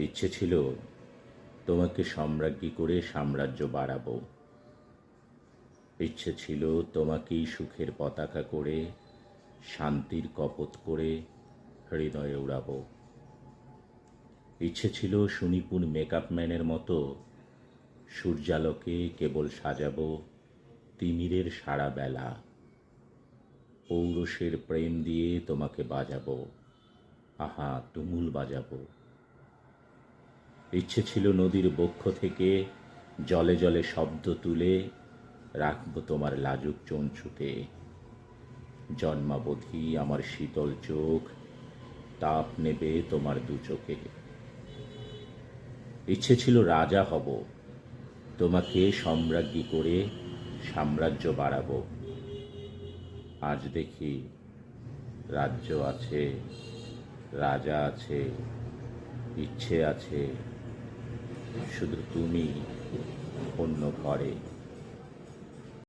ইচ্ছে ছিল তোমাকে সম্রাজ্ঞী করে সাম্রাজ্য বাড়াবো। ইচ্ছে ছিল তোমাকেই সুখের পতাকা করে, শান্তির কপত করে হৃদয়ে উড়াবো। ইচ্ছে ছিল সুনিপুণ মেকআপ ম্যানের মতো সূর্যালোকে কেবল সাজাবো তিমিরের সারা বেলা। পৌরুষের প্রেম দিয়ে তোমাকে বাজাবো। আহা, তুমুল বাজাবো। ইচ্ছে ছিল নদীর বক্ষ থেকে জলে জলে শব্দ তুলে রাখব তোমার লাজুক চঞ্চুতে জন্মাবধি আমার শীতল চোখ, তাপ নেবে তোমার দু চোখে। ইচ্ছে ছিল রাজা হব, তোমাকে সম্রাজ্ঞী করে সাম্রাজ্য বাড়াবো। আজ দেখি রাজ্য আছে, রাজা আছে, ইচ্ছে আছে। শুধু তুমি অন্য ঘরে।